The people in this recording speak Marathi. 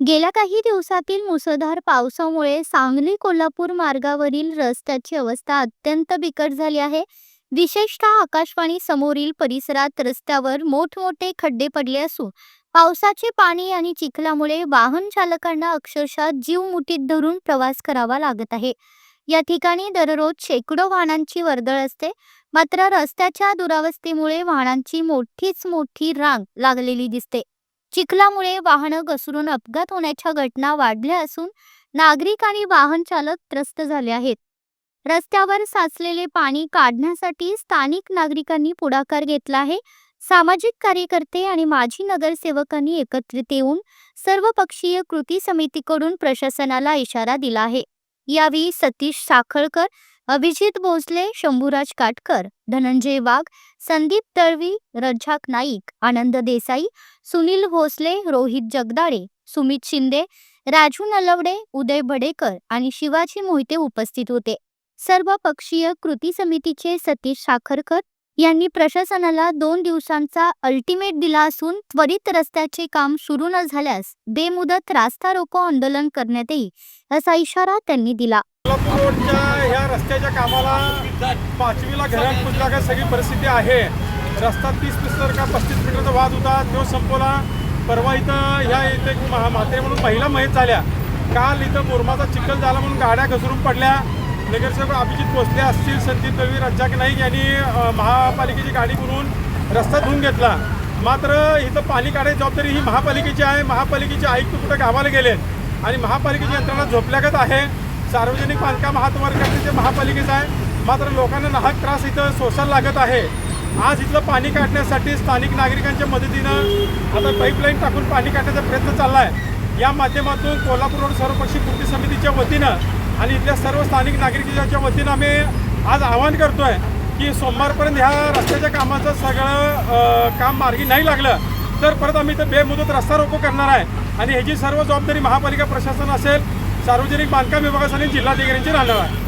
गेल्या काही दिवसातील मुसळधार पावसामुळे सांगली कोल्हापूर मार्गावरील रस्त्याची अवस्था अत्यंत बिकट झाली आहे. विशेषतः आकाशवाणी समोरील परिसरात रस्त्यावर मोठमोठे खड्डे पडले असून पावसाचे पाणी आणि चिखलामुळे वाहन चालकांना अक्षरशः जीव मुठीत धरून प्रवास करावा लागत आहे. या ठिकाणी दररोज शेकडो वाहनांची वर्दळ असते. मात्र रस्त्याच्या दुरावस्थेमुळे वाहनांची मोठीच मोठी रांग लागलेली दिसते. चिखलामुळे वाहनं घसरून अपघात होण्याच्या घटना वाढल्या असून नागरिक आणि वाहन चालक त्रस्त झाले आहेत. रस्त्यावर साचलेले पाणी काढण्यासाठी स्थानिक नागरिकांनी पुढाकार घेतला आहे. सामाजिक कार्यकर्ते आणि माजी नगरसेवकांनी एकत्रित येऊन सर्वपक्षीय कृती समितीकडून प्रशासनाला इशारा दिला आहे. यावेळी सतीश साखळकर अभिजित भोसले शंभूराज काटकर धनंजय वाघ संदीप तळवी रज्जाक नाईक आनंद देसाई सुनील भोसले रोहित जगदाळे सुमित शिंदे राजू नलवडे उदय भडेकर आणि शिवाजी मोहिते उपस्थित होते. सर्व पक्षीय कृती समितीचे सतीश साखरकर यांनी प्रशासनाला दोन दिवसांचा अल्टिमेट दिला असून त्वरित रस्त्याचे काम सुरू न झाल्यास बेमुदत रास्ता रोको आंदोलन करण्यात येईल असा इशारा त्यांनी दिला. कोल्हापूर रोडच्या ह्या रस्त्याच्या कामाला पाचवीला घरात पुजलागा सगळी परिस्थिती आहे. रस्ता तीस मीटर का पस्तीस मीटरचा वाद होता तो संपवला. परवा इथं ह्या इथे एक म्हात्रे म्हणून महिला मयत झाल्या. काल इथं मुरमाचा चिखल झाला म्हणून गाड्या घसरून पडल्या. नगरसेवक अभिजित भोसले असतील संदीप कवी रज्जाक नाईक यांनी महापालिकेची गाडी करून रस्ता धुवून घेतला. मात्र इथं पाणी काढायची जबाबदारी ही महापालिकेची आहे. महापालिकेचे आयुक्त कुठं गावाला गेले आणि महापालिकेची यंत्रणा झोपल्यागत आहे. सार्वजनिक बांधकाम हातवार करते ते महापालिकेचं आहे. मात्र लोकांना नाहक त्रास इथं सोसायला लागत आहे. आज इथलं पाणी काढण्यासाठी स्थानिक नागरिकांच्या मदतीनं आता पाईपलाईन टाकून पाणी काढण्याचा प्रयत्न चालला आहे. या माध्यमातून कोल्हापूर रोड सर्वपक्षीय कृती समितीच्या वतीनं आणि इथल्या सर्व स्थानिक नागरिकांच्या वतीनं आम्ही आज आवाहन करतो आहे की सोमवारपर्यंत ह्या रस्त्याच्या कामाचं सगळं काम मार्गी नाही लागलं तर परत आम्ही इथं बेमुदत रस्ता रोको करणार आहे. आणि ह्याची सर्व जबाबदारी महापालिका प्रशासन असेल सार्वजनिक बांधकाम विभागास आणि जिल्हाधिकाऱ्यांची राहणार आहे.